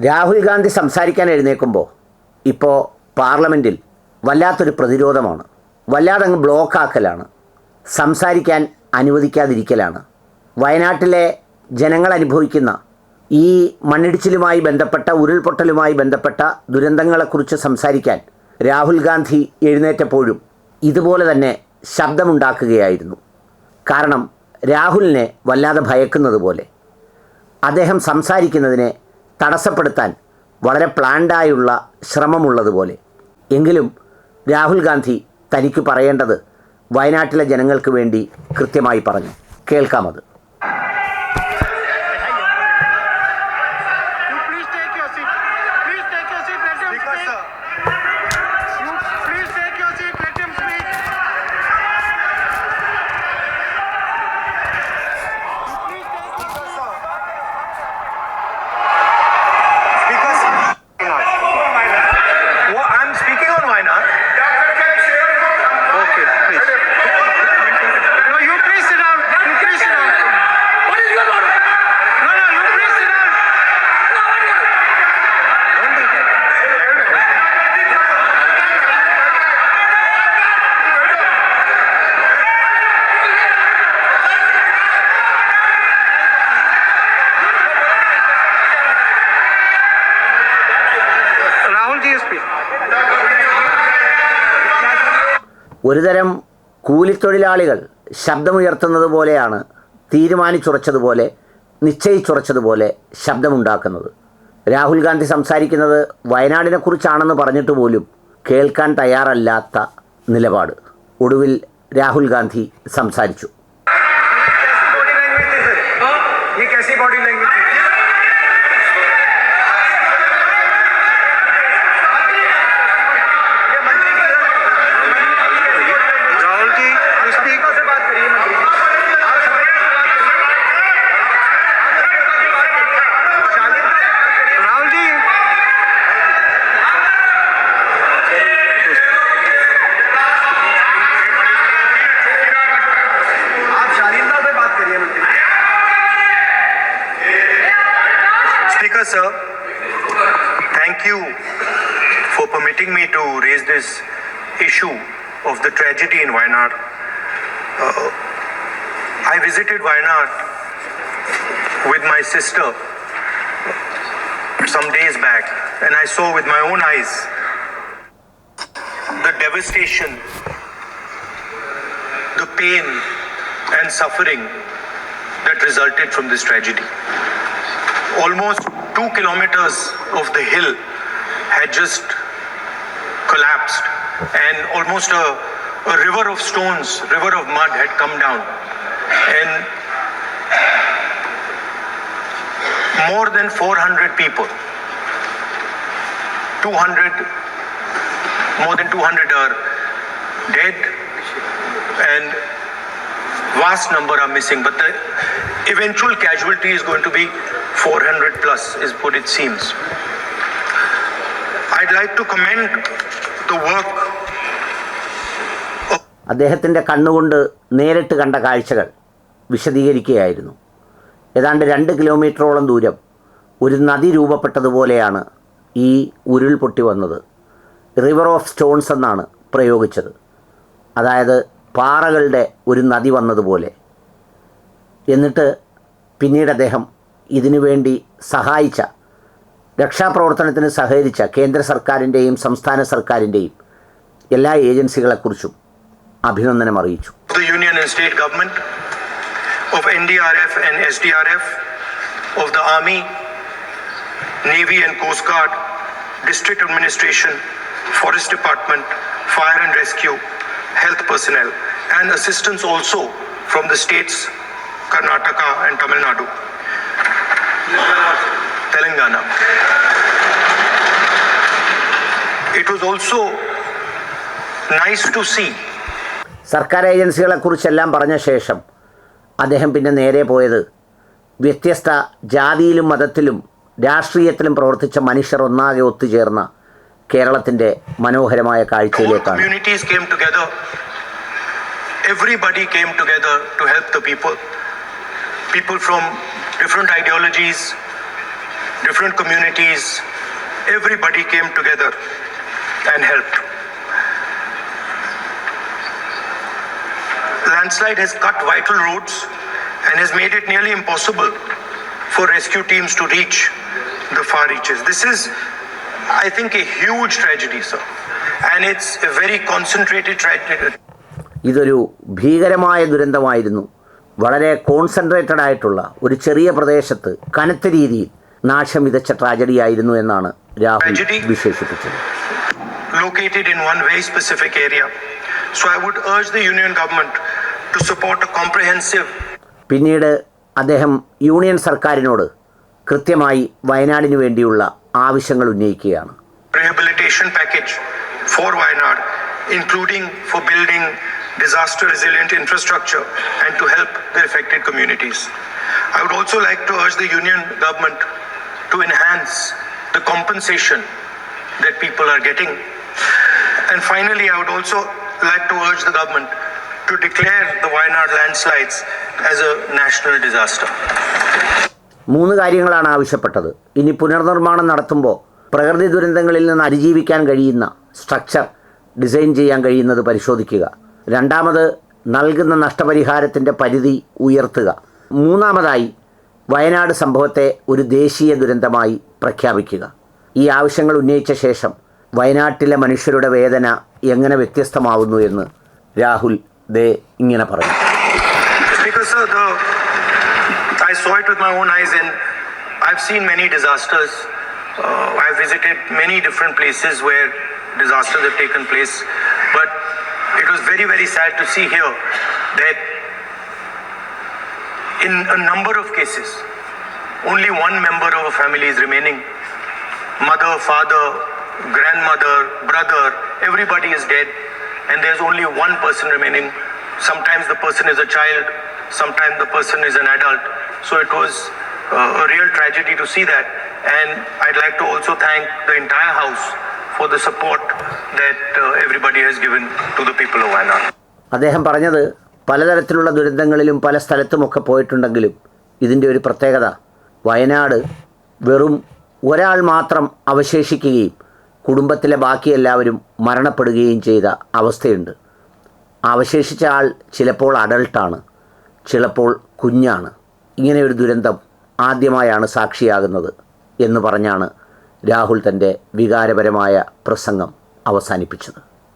രാഹുൽ ഗാന്ധി സംസാരിക്കാൻ എഴുന്നേൽക്കുമ്പോൾ ഇപ്പോൾ പാർലമെന്റിൽ വല്ലാത്തൊരു പ്രതിരോധമാണ്. വല്ലാതെ അങ്ങ് ബ്ലോക്കാക്കലാണ്. സംസാരിക്കാൻ അനുവദിക്കാതിരിക്കലാണ്. വയനാട്ടിലെ ജനങ്ങൾ അനുഭവിക്കുന്ന ഈ മണ്ണിടിച്ചിലുമായി ബന്ധപ്പെട്ട ഉരുൾപൊട്ടലുമായി ബന്ധപ്പെട്ട ദുരന്തങ്ങളെക്കുറിച്ച് സംസാരിക്കാൻ രാഹുൽ ഗാന്ധി എഴുന്നേറ്റപ്പോഴും ഇതുപോലെ തന്നെ ശബ്ദമുണ്ടാക്കുകയായിരുന്നു. കാരണം രാഹുലിനെ വല്ലാതെ ഭയക്കുന്നത് പോലെ അദ്ദേഹം സംസാരിക്കുന്നതിനെ തടസ്സപ്പെടുത്താൻ വളരെ പ്ലാൻഡായുള്ള ശ്രമമുള്ളതുപോലെ. എങ്കിലും രാഹുൽ ഗാന്ധി തനിക്ക് പറയേണ്ടത് വയനാട്ടിലെ ജനങ്ങൾക്ക് വേണ്ടി കൃത്യമായി പറഞ്ഞു. കേൾക്കാമത് ഒരുതരം കൂലിത്തൊഴിലാളികൾ ശബ്ദമുയർത്തുന്നത് പോലെയാണ് തീരുമാനിച്ചുറച്ചതുപോലെ നിശ്ചയിച്ചുറച്ചതുപോലെ ശബ്ദമുണ്ടാക്കുന്നത്. രാഹുൽ ഗാന്ധി സംസാരിക്കുന്നത് വയനാടിനെക്കുറിച്ചാണെന്ന് പറഞ്ഞിട്ട് പോലും കേൾക്കാൻ തയ്യാറല്ലാത്ത നിലപാട്. ഒടുവിൽ രാഹുൽ ഗാന്ധി സംസാരിച്ചു. Sir, thank you for permitting me to raise this issue of the tragedy in Wayanad. Uh, I visited Wayanad with my sister some days back and I saw with my own eyes the devastation the pain and suffering that resulted from this tragedy. Almost two kilometers of the hill had just collapsed, and almost a, a river of stones, river of mud had come down. And more than 400 people, 200, more than 200 are dead, and vast number are missing but the eventual casualty is going to be 400 plus is what it seems. I'd like to commend the work അദ്ദേഹത്തിന്റെ കണ്ണുകൊണ്ട് നേരിട്ട് കണ്ട കാഴ്ചകൾ വിശദീകരിക്കുകയായിരുന്നു. ഏതാണ്ട് രണ്ട് കിലോമീറ്ററോളം ദൂരം ഒരു നദി രൂപപ്പെട്ടതുപോലെയാണ് ഈ ഉരുൾപൊട്ടി വന്നത്. റിവർ ഓഫ് സ്റ്റോൺസ് എന്നാണ് പ്രയോഗിച്ചത്. അതായത് പാറകളുടെ ഒരു നദി വന്നതുപോലെ. എന്നിട്ട് പിന്നീട് അദ്ദേഹം ഇതിനു വേണ്ടി സഹായിച്ച രക്ഷാപ്രവർത്തനത്തിന് സഹകരിച്ച കേന്ദ്ര സർക്കാരിന്റെയും സംസ്ഥാന സർക്കാരിന്റെയും എല്ലാ ഏജൻസികളെക്കുറിച്ചും അഭിനന്ദനം അറിയിച്ചു. Union state government of N and S of the army navy and coast guard administration forest department fire and rescue health personnel and assistance also from the states Karnataka and Tamil Nadu telangana it was also nice to see സർക്കാർ ഏജൻസികളെക്കുറിച്ചെല്ലാം പറഞ്ഞ ശേഷം അദ്ദേഹം പിന്നെ നേരെ പോയത് വ്യത്യസ്ത ജാതിയിലും മതത്തിലും രാഷ്ട്രീയത്തിലും പ്രവർത്തിച്ച മനുഷ്യർ ഒന്നാകെ ഒത്തുചേർന്ന കേരളത്തിന്റെ മനോഹരമായ കാഴ്ചയിലേക്കാണ് communities came together. Everybody came together to help the people. People from different ideologies, different communities, everybody came together and helped. Landslide has cut vital roads and has made it nearly impossible for rescue teams to reach the far reaches. This is, I think, a huge tragedy, sir. And it's a very concentrated tragedy. ഇതൊരു ഭീകരമായ ദുരന്തമായിരുന്നു വളരെ concentrated ആയിട്ടുള്ള ഒരു ചെറിയ പ്രദേശത്ത് കനത്ത രീതിയിൽ നാശം വിതച്ച ട്രാജഡിയായിരുന്നു എന്നാണ് രാഹുൽ വിശേഷിപ്പിച്ചത് located in one very specific area. So I would urge the union government to support a comprehensive പിന്നീട് അദ്ദേഹം യൂണിയൻ സർക്കാരിനോട് കൃത്യമായി വയനാടിന് വേണ്ടിയുള്ള ആവശ്യങ്ങൾ ഉന്നയിക്കുകയാണ് rehabilitation package for Wayanad, including for building disaster resilient infrastructure and to help the affected communities. I would also like to urge the union government to enhance the compensation that people are getting. And finally, I would also like to urge the government to declare the Wayanad landslides as a national disaster. മൂന്ന് കാര്യങ്ങളാണ് ആവശ്യപ്പെട്ടത് ഇനി പുനർനിർമ്മാണം നടത്തുമ്പോൾ പ്രകൃതി ദുരന്തങ്ങളിൽ നിന്ന് അതിജീവിക്കാൻ കഴിയുന്ന സ്ട്രക്ചർ ഡിസൈൻ ചെയ്യാൻ കഴിയുന്നത് പരിശോധിക്കുക രണ്ടാമത് നൽകുന്ന നഷ്ടപരിഹാരത്തിന്റെ പരിധി ഉയർത്തുക. മൂന്നാമതായി വയനാട് സംഭവത്തെ ഒരു ദേശീയ ദുരന്തമായി പ്രഖ്യാപിക്കുക. ഈ ആവശ്യങ്ങൾ ഉന്നയിച്ച ശേഷം വയനാട്ടിലെ മനുഷ്യരുടെ വേദന എങ്ങനെ വ്യത്യസ്തമാവുന്നു എന്ന് രാഹുൽ ദേ ഇങ്ങനെ പറഞ്ഞു. Because I I've seen many disasters. Uh, I've visited many different places where disasters have taken place, it was very very sad to see here that in a number of cases, only one member of a family is remaining. Mother, father, grandmother, brother, everybody is dead, and there's only one person remaining. Sometimes the person is a child, sometimes the person is an adult. So it was uh, a real tragedy to see that. And I'd like to also thank the entire house for the support uh. അദ്ദേഹം പറഞ്ഞത് പലതരത്തിലുള്ള ദുരന്തങ്ങളിലും പല സ്ഥലത്തുമൊക്കെ പോയിട്ടുണ്ടെങ്കിലും ഇതിന്റെ ഒരു പ്രത്യേകത വയനാട് വെറും ഒരാൾ മാത്രം അവശേഷിക്കുകയും കുടുംബത്തിലെ ബാക്കി എല്ലാവരും മരണപ്പെടുകയും ചെയ്ത അവസ്ഥയുണ്ട്. അവശേഷിച്ച ആൾ ചിലപ്പോൾ അഡൾട്ടാണ് ചിലപ്പോൾ കുഞ്ഞാണ്. ഇങ്ങനെ ഒരു ദുരന്തം ആദ്യമായാണ് സാക്ഷിയാകുന്നത് എന്ന് പറഞ്ഞാണ് രാഹുൽ തന്റെ വികാരപരമായ പ്രസംഗം. അവസാനിപ്പിച്ചത്.